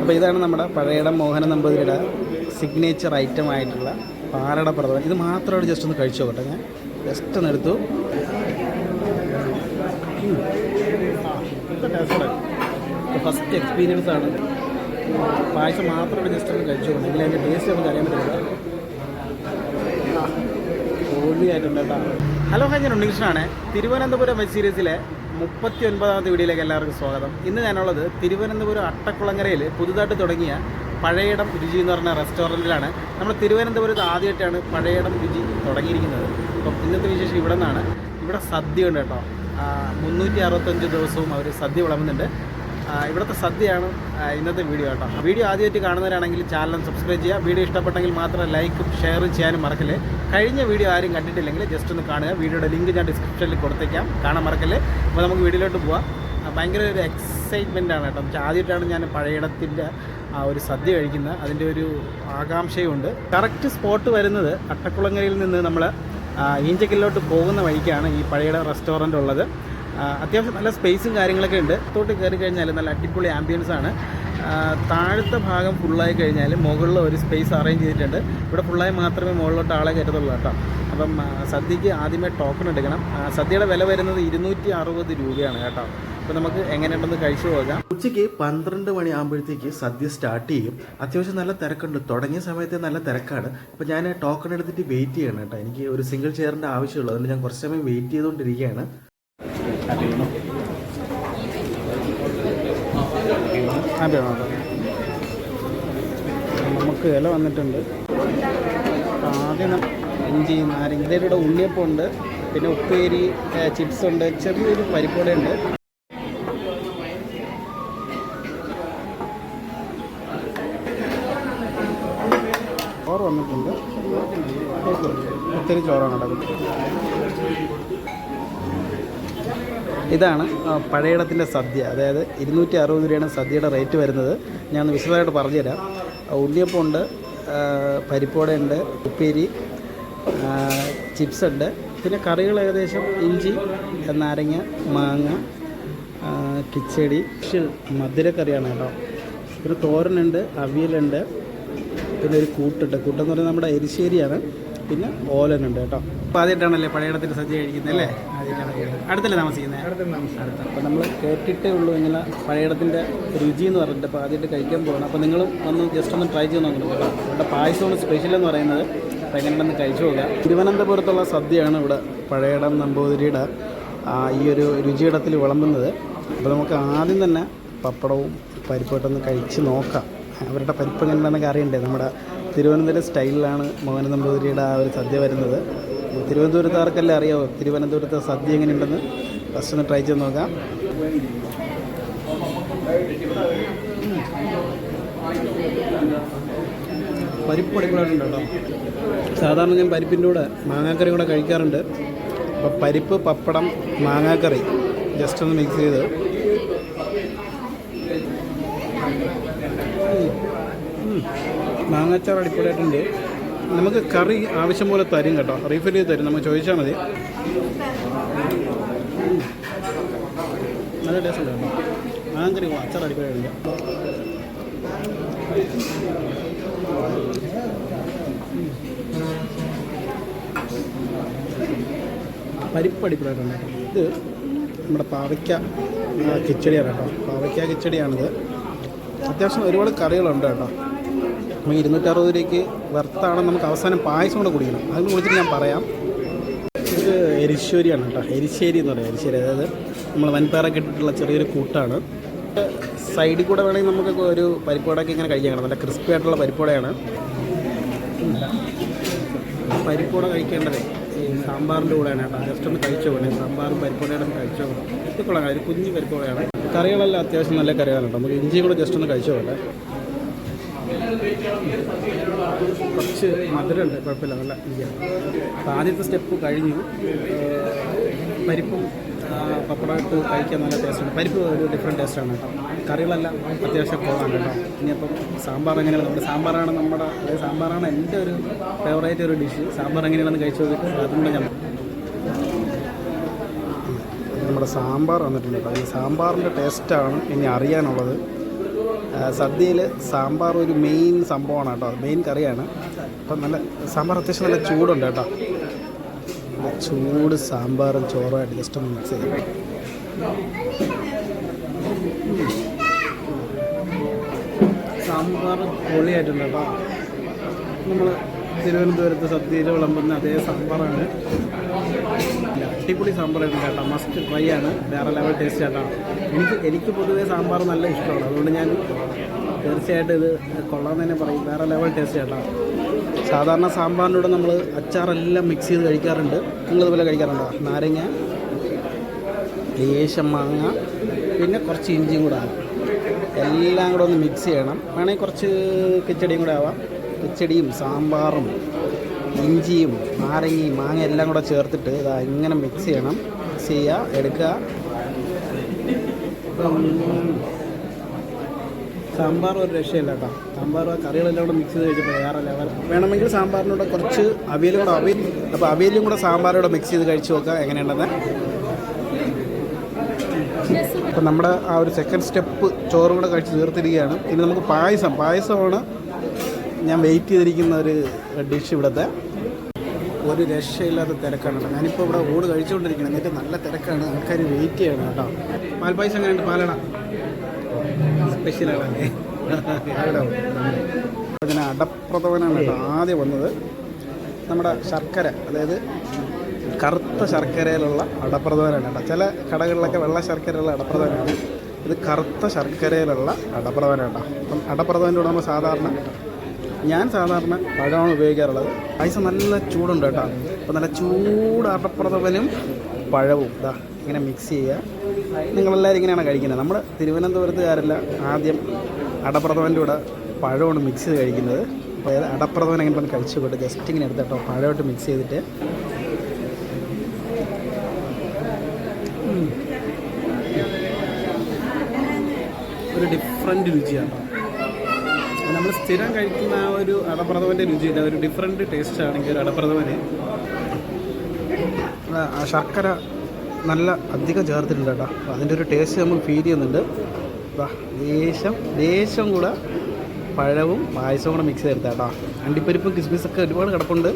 അപ്പോൾ ഇതാണ് നമ്മുടെ പഴയടം മോഹന നമ്പൂതിരിയുടെ സിഗ്നേച്ചർ ഐറ്റം ആയിട്ടുള്ള പാലട പ്രഥമൻ ഇത് മാത്രമായിട്ട് ജസ്റ്റ് ഒന്ന് കഴിച്ചു നോക്കട്ടെ ഞാൻ. ജസ്റ്റ് ഒന്ന് എടുത്തു. ഫസ്റ്റ് എക്സ്പീരിയൻസ് ആണ്. പായസം മാത്രമായിട്ട് ജസ്റ്റ് ഒന്ന് കഴിച്ചു നോക്കണം എങ്കിലും അതിന്റെ ടേസ്റ്റ് നമുക്ക് അറിയാൻ പറ്റില്ല. ഹലോ ഹായ് ഞാൻ ഉണ്ണികൃഷ്ണനാണ്. തിരുവനന്തപുരം വെബ് സീരീസിലെ മുപ്പത്തി ഒൻപതാമത്തെ വീഡിയോയിലേക്ക് എല്ലാവർക്കും സ്വാഗതം. ഇന്ന് ഞാനുള്ളത് തിരുവനന്തപുരം അട്ടക്കുളങ്ങരയിൽ പുതുതായിട്ട് തുടങ്ങിയ പഴയടം രുചി എന്ന് പറഞ്ഞ റെസ്റ്റോറന്റിലാണ് നമ്മൾ തിരുവനന്തപുരത്ത് ആദ്യമായിട്ടാണ് പഴയടം രുചി തുടങ്ങിയിരിക്കുന്നത്. അപ്പം ഇന്നത്തെ വിശേഷം ഇവിടെ നിന്നാണ്. ഇവിടെ സദ്യ ഉണ്ട് കേട്ടോ. മുന്നൂറ്റി അറുപത്തഞ്ച് ദിവസവും അവർ സദ്യ വിളമ്പുന്നുണ്ട്. ഇവിടുത്തെ സദ്യയാണ് ഇന്നത്തെ വീഡിയോ കേട്ടോ. വീഡിയോ ആദ്യമായിട്ട് കാണുന്നവരാണെങ്കിൽ ചാനൽ സബ്സ്ക്രൈബ് ചെയ്യുക. വീഡിയോ ഇഷ്ടപ്പെട്ടെങ്കിൽ മാത്രം ലൈക്കും ഷെയറും ചെയ്യാനും മറക്കല്ലേ. കഴിഞ്ഞ വീഡിയോ ആരും കണ്ടിട്ടില്ലെങ്കിൽ ജസ്റ്റ് ഒന്ന് കാണുക. വീഡിയോയുടെ ലിങ്ക് ഞാൻ ഡിസ്ക്രിപ്ഷനിൽ കൊടുത്തേക്കാം. കാണാൻ മറക്കല്ലേ. അപ്പോൾ നമുക്ക് വീഡിയോയിലോട്ട് പോവാം. ഭയങ്കര ഒരു എക്സൈറ്റ്മെന്റ് ആണ് കേട്ടോ. പക്ഷേ ആദ്യമായിട്ടാണ് ഞാൻ പഴയിടത്തിന്റെ ആ ഒരു സദ്യ കഴിക്കുന്നത്. അതിന്റെ ഒരു ആകാംക്ഷയുണ്ട്. കറക്റ്റ് സ്പോട്ട് വരുന്നത് അട്ടക്കുളങ്ങരയിൽ നിന്ന് നമ്മൾ ഈഞ്ചക്കിലോട്ട് പോകുന്ന വഴിക്കാണ് ഈ പഴയുടെ റെസ്റ്റോറന്റ് ഉള്ളത്. അത്യാവശ്യം നല്ല സ്പേസും കാര്യങ്ങളൊക്കെ ഉണ്ട്. തോട്ട് കയറി കഴിഞ്ഞാൽ നല്ല അടിപൊളി ആംബിയൻസ് ആണ്. താഴത്തെ ഭാഗം ഫുള്ളായി കഴിഞ്ഞാൽ മുകളിൽ ഒരു സ്പേസ് അറേഞ്ച് ചെയ്തിട്ടുണ്ട്. ഇവിടെ ഫുള്ളായി മാത്രമേ മുകളിലോട്ട് ആളെ കയറ്റത്തുള്ളൂ കേട്ടോ. അപ്പം സദ്യക്ക് ആദ്യമേ ടോക്കൺ എടുക്കണം. സദ്യയുടെ വില വരുന്നത് ഇരുന്നൂറ്റി അറുപത് രൂപയാണ് കേട്ടോ. അപ്പോൾ നമുക്ക് എങ്ങനെയുണ്ടെന്ന് കഴിച്ചു പോകാം. ഉച്ചയ്ക്ക് പന്ത്രണ്ട് മണിയാകുമ്പോഴത്തേക്ക് സദ്യ സ്റ്റാർട്ട് ചെയ്യും. അത്യാവശ്യം നല്ല തിരക്കുണ്ട്. തുടങ്ങിയ സമയത്ത് നല്ല തിരക്കാണ്. അപ്പോൾ ഞാൻ ടോക്കൺ എടുത്തിട്ട് വെയിറ്റ് ചെയ്യണം കേട്ടോ. എനിക്ക് ഒരു സിംഗിൾ ചെയറിന്റെ ആവശ്യമുള്ളൂ. അതുകൊണ്ട് ഞാൻ കുറച്ച് സമയം വെയിറ്റ് ചെയ്തുകൊണ്ടിരിക്കുകയാണ്. അതെ അതെ നമുക്ക് ഇല വന്നിട്ടുണ്ട്. ആദ്യം ഇഞ്ചി നാരങ്ങ ഇതിന്റെ കൂടെ ഉണ്ണിയപ്പം പിന്നെ ഉപ്പേരി ചിപ്സ് ഉണ്ട് ചെറിയൊരു പരിപ്പോടെ ഉണ്ട് ചോറ് വന്നിട്ടുണ്ട്. ഒത്തിരി ചോറാണ് നടക്കുന്നത് ഇതാണ് പഴയടത്തിന്റെ സദ്യ. അതായത് ഇരുന്നൂറ്റി അറുപത് രൂപയാണ് സദ്യയുടെ റേറ്റ് വരുന്നത്. ഞാൻ വിശദമായിട്ട് പറഞ്ഞുതരാം. ആ, ഉണ്ണിയപ്പമുണ്ട് ആ, പരിപ്പോടയുണ്ട് ഉപ്പേരി ചിപ്സ് ഉണ്ട് പിന്നെ കറികൾ ഏകദേശം ഇഞ്ചി നാരങ്ങ മാങ്ങ കിച്ചടി മധുരക്കറിയാണ് കേട്ടോ. പിന്നെ തോരനുണ്ട് അവിയലുണ്ട് പിന്നെ ഒരു കൂട്ടുണ്ട്. കൂട്ടെന്ന് പറയുന്നത് നമ്മുടെ എരിശ്ശേരിയാണ്. പിന്നെ ഓലനുണ്ട് കേട്ടോ. അപ്പോൾ ആദ്യമായിട്ടാണല്ലേ പഴയടത്തിൽ സദ്യ കഴിക്കുന്നത് അല്ലേ ആദ്യമായിട്ടാണ് അടുത്തല്ലേ താമസിക്കുന്നത്? അടുത്ത അപ്പോൾ നമ്മൾ കേട്ടിട്ടേ ഉള്ളൂ ഇങ്ങനെ പഴയടത്തിന്റെ രുചി എന്ന് പറഞ്ഞിട്ട് അപ്പോൾ ആദ്യമായിട്ട് കഴിക്കാൻ പോകണം അപ്പോൾ നിങ്ങൾ ഒന്ന് ജസ്റ്റ് ഒന്ന് ട്രൈ ചെയ്ത് നോക്കണം കേട്ടോ. ഇവിടെ പായസമാണ് സ്പെഷ്യൽ എന്ന് പറയുന്നത്. അപ്പോൾ എങ്ങനെയുണ്ടെന്ന് കഴിച്ചു നോക്കുക തിരുവനന്തപുരത്തുള്ള സദ്യയാണ് ഇവിടെ പഴയടം നമ്പൂതിരിയുടെ ആ, ഈ ഒരു രുചിയിടത്തിൽ വിളമ്പുന്നത്. അപ്പോൾ നമുക്ക് ആദ്യം തന്നെ പപ്പടവും പരിപ്പോട്ടൊന്ന് കഴിച്ച് നോക്കാം. അവരുടെ പരിപ്പ് എങ്ങനെയാണെന്നൊക്കെ അറിയണ്ടേ നമ്മുടെ തിരുവനന്തപുരം സ്റ്റൈലിലാണ് മോഹന നമ്പൂതിരിയുടെ ആ ഒരു സദ്യ വരുന്നത്. തിരുവനന്തപുരത്താർക്കല്ലേ അറിയാവോ? തിരുവനന്തപുരത്തെ സദ്യ എങ്ങനെയുണ്ടെന്ന്? ഫസ്റ്റ് ഒന്ന് ട്രൈ ചെയ്ത് നോക്കാം. പരിപ്പ് കേട്ടോ സാധാരണ ഞാൻ പരിപ്പിന്റെ കൂടെ മാങ്ങാക്കറി കൂടെ കഴിക്കാറുണ്ട്. അപ്പോൾ പരിപ്പ് പപ്പടം മാങ്ങാക്കറി ജസ്റ്റ് ഒന്ന് മിക്സ് ചെയ്ത്. ഉം. മാങ്ങാച്ചാർ അടിപൊളിയായിട്ടുണ്ട്. നമുക്ക് കറി ആവശ്യം പോലെ തരും കേട്ടോ. റീഫിൽ ചെയ്ത് തരും. നമുക്ക് ചോദിച്ചാൽ മതി. നല്ല ടേസ്റ്റ് ഉണ്ട്? മാങ്ങാക്കറി അച്ചാർ അടിപൊളിയായിട്ടുണ്ട്. പരിപ്പ് അടിപൊളിയായിട്ടുണ്ട്. ഇത് നമ്മുടെ പാവയ്ക്ക കിച്ചടിയാണ് കേട്ടോ. പാവയ്ക്ക കിച്ചടിയാണിത്. അത്യാവശ്യം ഒരുപാട് കറികളുണ്ട് കേട്ടോ. നമുക്ക് ഇരുന്നൂറ്ററുപത് രൂപയ്ക്ക് വെർത്താണ് നമുക്ക് അവസാനം പായസം കൂടെ കുടിക്കണം. അതിന് കുറിച്ചിട്ട് ഞാൻ പറയാം. ഇത് എരിശ്ശേരിയാണ് കേട്ടോ. എരിശ്ശേരി എന്ന് പറയാം. എരിശ്ശേരി അതായത് നമ്മൾ വൻപയറൊക്കെ ഇട്ടിട്ടുള്ള ചെറിയൊരു കൂട്ടാണ്. സൈഡിൽ കൂടെ വേണമെങ്കിൽ നമുക്ക് ഒരു പരിപ്പോടൊക്കെ ഇങ്ങനെ കഴിക്കാൻ നല്ല ക്രിസ്പി ആയിട്ടുള്ള പരിപ്പോടയാണ് പരിപ്പോട കഴിക്കേണ്ടതേ ഈ സാമ്പാറിന്റെ കൂടെയാണ് കേട്ടോ. ജസ്റ്റ് ഒന്ന് കഴിച്ചു പോകണേ സാമ്പാറും പരിപ്പോടയുടെ ഒന്ന് കഴിച്ചു. പോകണം ഇത് കൊള്ളാം. ഒരു കുഞ്ഞ് പരിപ്പോടയാണ് കറികളെല്ലാം അത്യാവശ്യം നല്ല കറികളാണ് നമുക്ക് ഇഞ്ചി കൂടെ ജസ്റ്റ് ഒന്ന് കഴിച്ചു പോകട്ടെ കുറച്ച് മധുരമുണ്ട് കുഴപ്പമില്ല നല്ല അപ്പം ആദ്യത്തെ സ്റ്റെപ്പ് കഴിഞ്ഞു. പരിപ്പും പപ്പടമായിട്ട് പപ്പടം കഴിക്കാൻ നല്ല ടേസ്റ്റാണ് പരിപ്പ് ഒരു ഡിഫറെന്റ് ടേസ്റ്റാണ് കേട്ടോ. കറികളെല്ലാം അത്യാവശ്യം കുറവാണ് കേട്ടോ. ഇനിയിപ്പം സാമ്പാർ എങ്ങനെയാണ്? നമ്മുടെ സാമ്പാറാണ് നമ്മുടെ അതായത് സാമ്പാറാണ് എന്റെ ഒരു ഫേവറേറ്റ് ഒരു ഡിഷ് സാമ്പാർ എങ്ങനെയാണെന്ന് കഴിച്ചു നോക്കിയിട്ട് അതുകൊണ്ട് ഞാൻ നമ്മുടെ സാമ്പാർ വന്നിട്ടുണ്ട് കേട്ടോ. ഈ സാമ്പാറിന്റെ ടേസ്റ്റാണ് ഇനി അറിയാനുള്ളത്. സദ്യയിൽ സാമ്പാർ ഒരു മെയിൻ സംഭവമാണ് കേട്ടോ. മെയിൻ കറിയാണ്. അപ്പം നല്ല സാമ്പാർ അത്യാവശ്യം നല്ല ചൂടുണ്ട് കേട്ടോ. നല്ല ചൂട് സാമ്പാറും ചോറുമായിട്ട് ജസ്റ്റ് ഒന്ന് മിക്സ് ചെയ്യാം സാമ്പാർ പൊളിയായിട്ടുണ്ട് കേട്ടോ. നമ്മൾ തിരുവനന്തപുരത്ത് സദ്യയിൽ വിളമ്പുന്ന അതേ സാമ്പാറാണ്. അടിപൊളി സാമ്പാറായിരുന്നു കേട്ടോ. മസ്റ്റ് ട്രൈ ആണ്. വേറെ ലെവൽ ടേസ്റ്റ് കേട്ടോ എനിക്ക് എനിക്ക് പൊതുവേ സാമ്പാർ നല്ല ഇഷ്ടമാണ്. അതുകൊണ്ട് ഞാൻ തീർച്ചയായിട്ടും ഇത് കൊള്ളാമെന്ന് തന്നെ പറയും. വേറെ ലെവൽ ടേസ്റ്റ് കേട്ടോ സാധാരണ സാമ്പാറിനോട് നമ്മൾ അച്ചാറെല്ലാം മിക്സ് ചെയ്ത് കഴിക്കാറുണ്ട്. നിങ്ങൾ ഇതുപോലെ കഴിക്കാറുണ്ടോ? നാരങ്ങ ലേശം മാങ്ങ പിന്നെ കുറച്ച് ഇഞ്ചിയും കൂടെ ആവാം. എല്ലാം കൂടെ ഒന്ന് മിക്സ് ചെയ്യണം. വേണമെങ്കിൽ കുറച്ച് കിച്ചടിയും കൂടെ ആവാം. കിച്ചടിയും സാമ്പാറും ഇഞ്ചിയും നാരങ്ങയും മാങ്ങ എല്ലാം കൂടെ ചേർത്തിട്ട് ഇതാ ഇങ്ങനെ മിക്സ് ചെയ്യണം. മിക്സ് ചെയ്യുക എടുക്കുക. സാമ്പാർ ഒരു രക്ഷയില്ല കേട്ടോ. സാമ്പാർ കറികളെല്ലാം കൂടെ മിക്സ് ചെയ്ത് കഴിച്ചപ്പോൾ വേറെ ലെവൽ വേണമെങ്കിൽ സാമ്പാറിനൂടെ കുറച്ച് അവിയലും കൂടെ അവിയൽ അപ്പോൾ അവിയലും കൂടെ സാമ്പാറൂടെ മിക്സ് ചെയ്ത് കഴിച്ച് നോക്കുക എങ്ങനെയുണ്ടെന്ന്. അപ്പം നമ്മുടെ ആ ഒരു സെക്കൻഡ് സ്റ്റെപ്പ് ചോറും കൂടെ കഴിച്ച് തീർത്തിരിക്കുകയാണ്. ഇനി നമുക്ക് പായസം. പായസമാണ് ഞാൻ വെയിറ്റ് ചെയ്തിരിക്കുന്ന ഒരു ഡിഷ് ഇവിടുത്തെ. ഒരു രക്ഷയില്ലാത്ത തിരക്കാണ് കേട്ടോ. ഞാനിപ്പോൾ ഇവിടെ ഓട് കഴിച്ചുകൊണ്ടിരിക്കണം എന്നിട്ട് നല്ല തിരക്കാണ്. ആൾക്കാർ വെയിറ്റ് ചെയ്യണം കേട്ടോ. പാൽപ്പായസം എങ്ങനെയുണ്ട്? പാലട സ്പെഷ്യലാണ് അതിന് അടപ്രഥമനാണ് കേട്ടോ ആദ്യം വന്നത്. നമ്മുടെ ശർക്കര അതായത് കറുത്ത ശർക്കരയിലുള്ള അടപ്രഥമനാണ് കേട്ടോ. ചില കടകളിലൊക്കെ വെള്ള ശർക്കരയുള്ള അടപ്രഥമനാണ്. ഇത് കറുത്ത ശർക്കരയിലുള്ള അടപ്രഥമനാണ് കേട്ടോ. അപ്പം അടപ്രഥമന്റെ കൂടെ നമ്മൾ സാധാരണ ഞാൻ സാധാരണ പഴമാണ് ഉപയോഗിക്കാറുള്ളത്. പായസം നല്ല ചൂടുണ്ട് കേട്ടോ. അപ്പോൾ നല്ല ചൂട് പഴവും. ഇതാ ഇങ്ങനെ മിക്സ് ചെയ്യുക. നിങ്ങളെല്ലാവരും ഇങ്ങനെയാണ് കഴിക്കുന്നത്. നമ്മൾ തിരുവനന്തപുരത്തുകാരല്ല ആദ്യം അടപ്രഥമന്റെ കൂടെ പഴമാണ് മിക്സ് ചെയ്ത് കഴിക്കുന്നത്. അപ്പോൾ അതായത് അടപ്രഥമൻ അങ്ങനെ കഴിച്ചു പോയിട്ട് ജസ്റ്റ് ഇങ്ങനെ എടുത്ത് കേട്ടോ പഴമായിട്ട് മിക്സ് ചെയ്തിട്ട്. ഒരു ഡിഫറെന്റ് രുചിയാണ്. നമ്മൾ സ്ഥിരം കഴിക്കുന്ന ആ ഒരു അടപ്രഥമന്റെ രുചിയില്ല ഒരു ഡിഫറെന്റ് ടേസ്റ്റ് ആണെങ്കിൽ ഒരു അടപ്രഥമന്. ശർക്കര നല്ല അധികം ചേർത്തിട്ടുണ്ട് കേട്ടോ. അതിന്റെ ഒരു ടേസ്റ്റ് നമ്മൾ ഫീൽ ചെയ്യുന്നുണ്ട്. ദേശം ലേശം കൂടെ പഴവും പായസവും കൂടെ മിക്സ് ചെയ്തെടുത്ത കേട്ടോ. അണ്ടിപ്പരിപ്പും കിസ്മിസൊക്കെ ഒരുപാട് കിടപ്പുണ്ട്.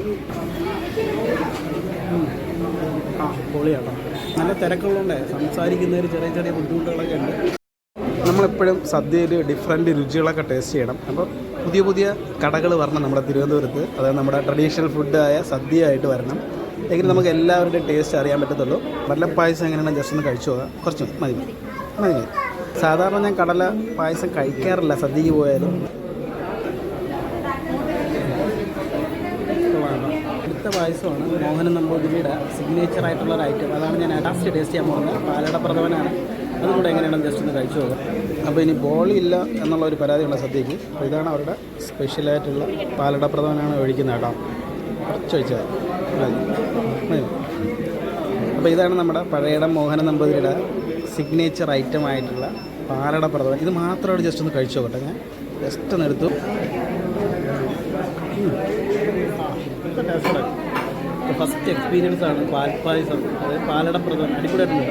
ആ പൊളിയാട്ടോ. നല്ല തിരക്കുള്ളതുകൊണ്ട് സംസാരിക്കുന്നതിൽ ചെറിയ ചെറിയ ബുദ്ധിമുട്ടുകളൊക്കെ ഉണ്ട്. നമ്മളെപ്പോഴും സദ്യയിൽ ഡിഫറെന്റ് രുചികളൊക്കെ ടേസ്റ്റ് ചെയ്യണം. അപ്പോൾ പുതിയ പുതിയ കടകൾ വരണം നമ്മുടെ തിരുവനന്തപുരത്ത്. അതായത് നമ്മുടെ ട്രഡീഷണൽ ഫുഡായ സദ്യയായിട്ട് വരണം. എങ്കിലും നമുക്ക് എല്ലാവരുടെയും ടേസ്റ്റ് അറിയാൻ പറ്റത്തുള്ളൂ. കടല പായസം എങ്ങനെയാണ് ജസ്റ്റ് ഒന്ന് കഴിച്ചു പോകാം കുറച്ച് മതി. മതി മതി. മതി സാധാരണ ഞാൻ കടല പായസം കഴിക്കാറില്ല സദ്യക്ക് പോയാലും. അടുത്ത പായസമാണ് മോഹനൻ നമ്പൂതിരിയുടെ സിഗ്നേച്ചർ ആയിട്ടുള്ള ഒരു ഐറ്റം അതാണ് ഞാൻ ലാസ്റ്റ് ടേസ്റ്റ് ചെയ്യാൻ പോകുന്നത്. പാലട പ്രഥമനാണ് അതും എങ്ങനെയാണ് ജസ്റ്റ് ഒന്ന് കഴിച്ചു പോകാം അപ്പോൾ ഇനി ബോളി ഇല്ല എന്നുള്ള ഒരു പരാതിയുള്ള സദ്യക്ക് അപ്പോൾ ഇതാണ് അവരുടെ സ്പെഷ്യലായിട്ടുള്ള പാലട പ്രധാനമാണ് ഒഴിക്കുന്നത് കേട്ടോ. കുറച്ച് ഒഴിച്ചാൽ മതി. മതി. അപ്പോൾ ഇതാണ് നമ്മുടെ പഴയടം മോഹന നമ്പൂതിരിയുടെ സിഗ്നേച്ചർ ഐറ്റം ആയിട്ടുള്ള പാലട പ്രഥമൻ. ഇത് മാത്രമായിട്ട് ജസ്റ്റ് ഒന്ന് കഴിച്ചു നോക്കട്ടെ. ഞാൻ ജസ്റ്റ് ഒന്ന് എടുത്തു. ഫസ്റ്റ് എക്സ്പീരിയൻസ് ആണ് പാൽപ്പായസം. അതായത് പാലട പ്രഥമൻ. അടിപൊളിയായിട്ടുണ്ട്.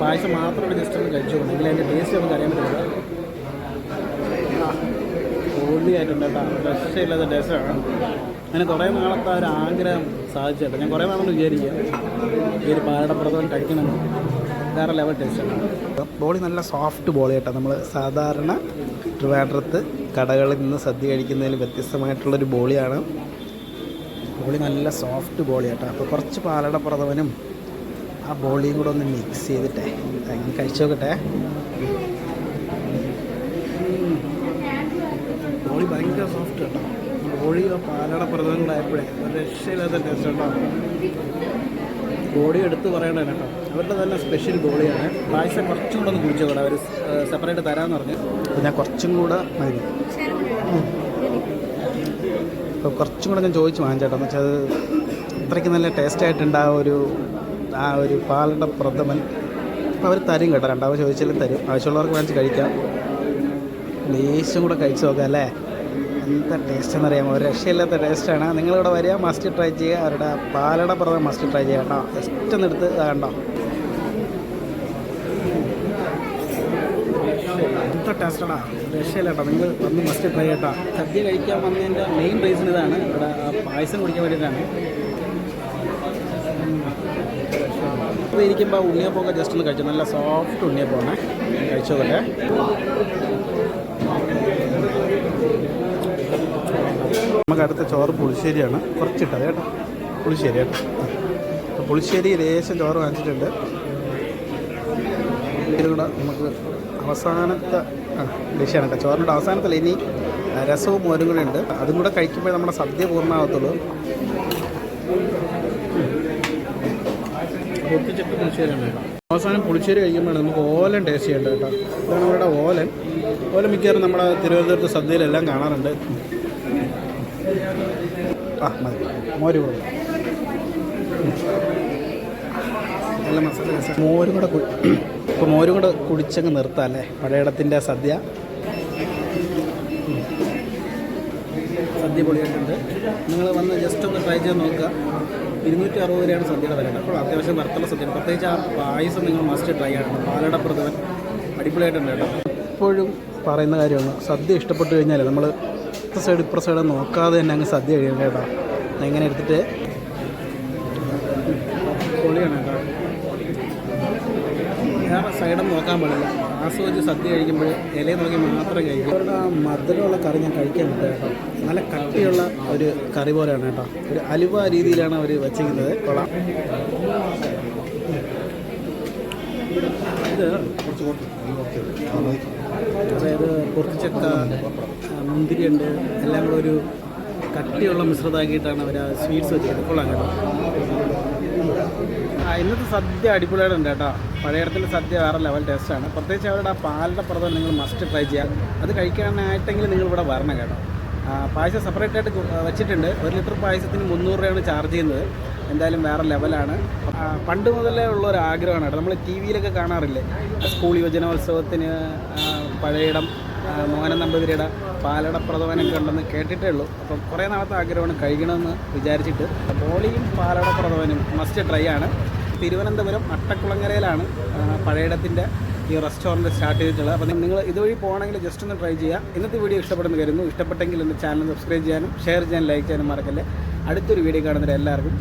പായസം മാത്രമായിട്ട് ജസ്റ്റ് ഒന്ന് കഴിച്ചു നോക്കണം എങ്കിലും അതിന്റെ ടേസ്റ്റ് നമുക്ക് അറിയാൻ പറ്റില്ല. പൊള്ളിയായിട്ടുണ്ട് കേട്ടോ രക്ഷയില്ലാത്ത ടേസ്റ്റാണ് അങ്ങനെ കുറേ നാളത്തെ ഒരു ആഗ്രഹം സാധിച്ചേട്ടാ. ഞാൻ കുറേ നാളൊന്നും വിചാരിക്കുക ഈ ഒരു പാലടപ്രഥമൻ കഴിക്കണം. വേറെ ലെവൽ ടേസ്റ്റാണ് ബോളി നല്ല സോഫ്റ്റ് ബോളി നമ്മൾ സാധാരണ ട്രിവാൻഡ്രത്ത് കടകളിൽ നിന്ന് സദ്യ കഴിക്കുന്നതിൽ വ്യത്യസ്തമായിട്ടുള്ളൊരു ബോളിയാണ്. ബോളി നല്ല സോഫ്റ്റ് ബോളി അപ്പോൾ കുറച്ച് പാലടപ്രഥമനും ആ ബോളിയും കൂടെ ഒന്ന് മിക്സ് ചെയ്തിട്ടേ. അങ്ങനെ കഴിച്ചു നോക്കട്ടെ. ബോളി ഭയങ്കര സോഫ്റ്റ് കേട്ടോ. ബോളിയോ പാലട ആയപ്പോഴേ ഒരു രക്ഷയില്ലാത്ത ടേസ്റ്റ് കേട്ടോ ബോളി എടുത്ത് പറയണേ കേട്ടോ. അവരുടെ തന്നെ സ്പെഷ്യൽ ബോളിയാണ്. പായസം കുറച്ചും കൂടെ ഒന്ന് കുടിച്ചു കൂടെ അവർ സെപ്പറേറ്റ് തരാമെന്ന് പറഞ്ഞു. അപ്പോൾ ഞാൻ കുറച്ചും കൂടെ മതി. അപ്പോൾ കുറച്ചും കൂടെ ഞാൻ ചോദിച്ചു വാങ്ങിച്ചേട്ടോ. എന്ന് വെച്ചാൽ അത് അത്രയ്ക്ക് നല്ല ടേസ്റ്റ് ആ ഒരു ആ ഒരു പാലട പ്രഥമൻ. അവർ തരും കേട്ടോ രണ്ടാമത് ചോദിച്ചാലും തരും. ആവശ്യമുള്ളവർക്ക് വാങ്ങിച്ച് കഴിക്കാം. ലേശം കൂടെ കഴിച്ച് നോക്കാം അല്ലേ? എന്താ ടേസ്റ്റ് എന്നറിയാമോ? ഒരു രക്ഷയില്ലാത്ത ടേസ്റ്റാണ് നിങ്ങളിവിടെ വരിക മസ്റ്റ് ട്രൈ ചെയ്യുക. അവരുടെ പാലട പ്രഥമൻ മസ്റ്റ് ട്രൈ ചെയ്യുക കേട്ടോ. ഇഷ്ടം എടുത്ത് കണ്ടോ? എന്താ ടേസ്റ്റടാ രക്ഷയില്ല കേട്ടോ. നിങ്ങൾ വന്ന് മസ്റ്റ് ട്രൈ ചെയ്യട്ടോ സദ്യ കഴിക്കാൻ വന്നതിന്റെ മെയിൻ റീസൺ ഇതാണ്. ഇവിടെ പായസം കുടിക്കാൻ വേണ്ടിയിട്ടാണ്. ഇത് ഇരിക്കുമ്പോൾ ഉണ്ണിയപ്പമൊക്കെ ജസ്റ്റ് ഒന്ന് കഴിച്ചു. നല്ല സോഫ്റ്റ് ഉണ്ണിയപ്പമാണ്. കഴിച്ചതൊക്കെ നമുക്ക് അടുത്ത ചോറ് പുളിശ്ശേരിയാണ്. കുറച്ചിട്ടത് കേട്ടോ. പുളിശ്ശേരി കേട്ടോ. പുളിശ്ശേരി ലേശം ചോറ് വാങ്ങിച്ചിട്ടുണ്ട്. ഇതിലൂടെ നമുക്ക് അവസാനത്തെ ഡിഷാണ് കേട്ടോ. ചോറിന്റെ അവസാനത്തിൽ ഇനി രസവും മോരും കൂടെ ഉണ്ട്. അതും കൂടെ കഴിക്കുമ്പോൾ നമ്മുടെ സദ്യ പൂർണമാകത്തുള്ളൂ. പൊട്ടിച്ചിട്ട് പുളിശ്ശേരി ഉണ്ട് കേട്ടോ അവസാനം പുളിശ്ശേരി കഴിക്കുമ്പോൾ നമുക്ക് ഓലൻ ടേസ്റ്റ് ചെയ്യേണ്ടത് കേട്ടോ. ഇതാണ് നമ്മുടെ ഓലൻ. ഓലൻ മിക്കവാറും നമ്മുടെ തിരുവനന്തപുരത്ത് സദ്യയിലെല്ലാം കാണാറുണ്ട്. ആ മതി. മോര് കൂടെ നല്ല മസാല മോര് കൂടെ ഇപ്പോൾ മോരും കൂടെ കുടിച്ചങ്ങ് നിർത്താം അല്ലേ? പഴയിടത്തിന്റെ സദ്യ. സദ്യ പൊളിയായിട്ടുണ്ട്. നിങ്ങൾ വന്ന് ജസ്റ്റ് ഒന്ന് ട്രൈ ചെയ്ത് നോക്കുക. ഇരുന്നൂറ്റി അറുപത് രൂപയാണ് സദ്യയുടെ വില. അപ്പോൾ അത്യാവശ്യം വറുത്തുള്ള സദ്യ പ്രത്യേകിച്ച് ആ പായസം നിങ്ങൾ മസ്റ്റ് ട്രൈ ചെയ്യണം പാലട പ്രഥമൻ അടിപൊളിയായിട്ടുണ്ട് കേട്ടോ. എപ്പോഴും പറയുന്ന കാര്യമാണ് സദ്യ ഇഷ്ടപ്പെട്ടു കഴിഞ്ഞാൽ നമ്മൾ ഇപ്പുറ സൈഡ് ഇപ്പുറ സൈഡ് നോക്കാതെ തന്നെ അങ്ങ് സദ്യ കഴിയണം കേട്ടോ. എങ്ങനെ എടുത്തിട്ട് പൊളിയാണ് കേട്ടോ വേറെ സൈഡും നോക്കാൻ പാടില്ല. ആസ്വദിച്ച് സദ്യ കഴിക്കുമ്പോൾ ഇല നോക്കി മാത്രം കഴിക്കും. അവരുടെ ആ മധുരമുള്ള കറി ഞാൻ കഴിക്കാൻ കേട്ടോ. നല്ല കട്ടിയുള്ള ഒരു കറി പോലെയാണ് കേട്ടോ. ഒരു അലുവ രീതിയിലാണ് അവർ വെച്ചിരിക്കുന്നത്. കൊള്ളാം. ഇത് അതായത് മുന്തിരി മുന്തിരിയുണ്ട് എല്ലാം കൂടെ ഒരു കട്ടിയുള്ള മിശ്രിതമാക്കിയിട്ടാണ് അവർ ആ സ്വീറ്റ്സ് വെച്ചിരിക്കുന്നത്. കൊള്ളാം കേട്ടോ. ഇന്നത്തെ സദ്യ അടിപൊളിയായിട്ടുണ്ട് കേട്ടോ. പഴയടത്തിന്റെ സദ്യ വേറെ ലെവൽ ടേസ്റ്റാണ് പ്രത്യേകിച്ച് അവരുടെ ആ പാലിന്റെ പ്രഥമം നിങ്ങൾ മസ്റ്റ് ട്രൈ ചെയ്യുക. അത് കഴിക്കാനായിട്ടെങ്കിൽ നിങ്ങൾ ഇവിടെ വരണം കേട്ടോ. പായസം സെപ്പറേറ്റ് ആയിട്ട് വെച്ചിട്ടുണ്ട്. ഒരു ലിറ്റർ പായസത്തിന് മുന്നൂറ് രൂപയാണ് ചാർജ് ചെയ്യുന്നത്. എന്തായാലും വേറെ ലെവലാണ് പണ്ട് മുതലേ ഉള്ള ഒരു ആഗ്രഹമാണ് കേട്ടോ നമ്മൾ ടി വിയിലൊക്കെ കാണാറില്ലേ സ്കൂൾ യുവജനോത്സവത്തിന് പഴയിടം മോഹനൻ നമ്പൂതിരിയുടെ പാലട പ്രഥമനൊക്കെ ഉണ്ടെന്ന് കേട്ടിട്ടേ ഉള്ളൂ. അപ്പം കുറേ നാളത്തെ ആഗ്രഹമാണ് കഴിക്കണമെന്ന് വിചാരിച്ചിട്ട്. ബോളിയും പാലട പ്രഥമനും മസ്റ്റ് ട്രൈ ആണ്. തിരുവനന്തപുരം അട്ടക്കുളങ്ങരയിലാണ് പഴയിടത്തിന്റെ ഈ റെസ്റ്റോറന്റ് സ്റ്റാർട്ട് ചെയ്തിട്ടുള്ളത്. അപ്പം നിങ്ങൾ ഇതുവഴി പോകണമെങ്കിൽ ജസ്റ്റ് ഒന്ന് ട്രൈ ചെയ്യുക. ഇന്നത്തെ വീഡിയോ ഇഷ്ടപ്പെടുന്ന കരുതുന്നു. ഇഷ്ടപ്പെട്ടെങ്കിൽ എന്റെ ചാനൽ സബ്സ്ക്രൈബ് ചെയ്യാനും ഷെയർ ചെയ്യാനും ലൈക്ക് ചെയ്യാനും മറക്കല്ലേ. അടുത്തൊരു വീഡിയോ കാണുന്നവരെ എല്ലാവർക്കും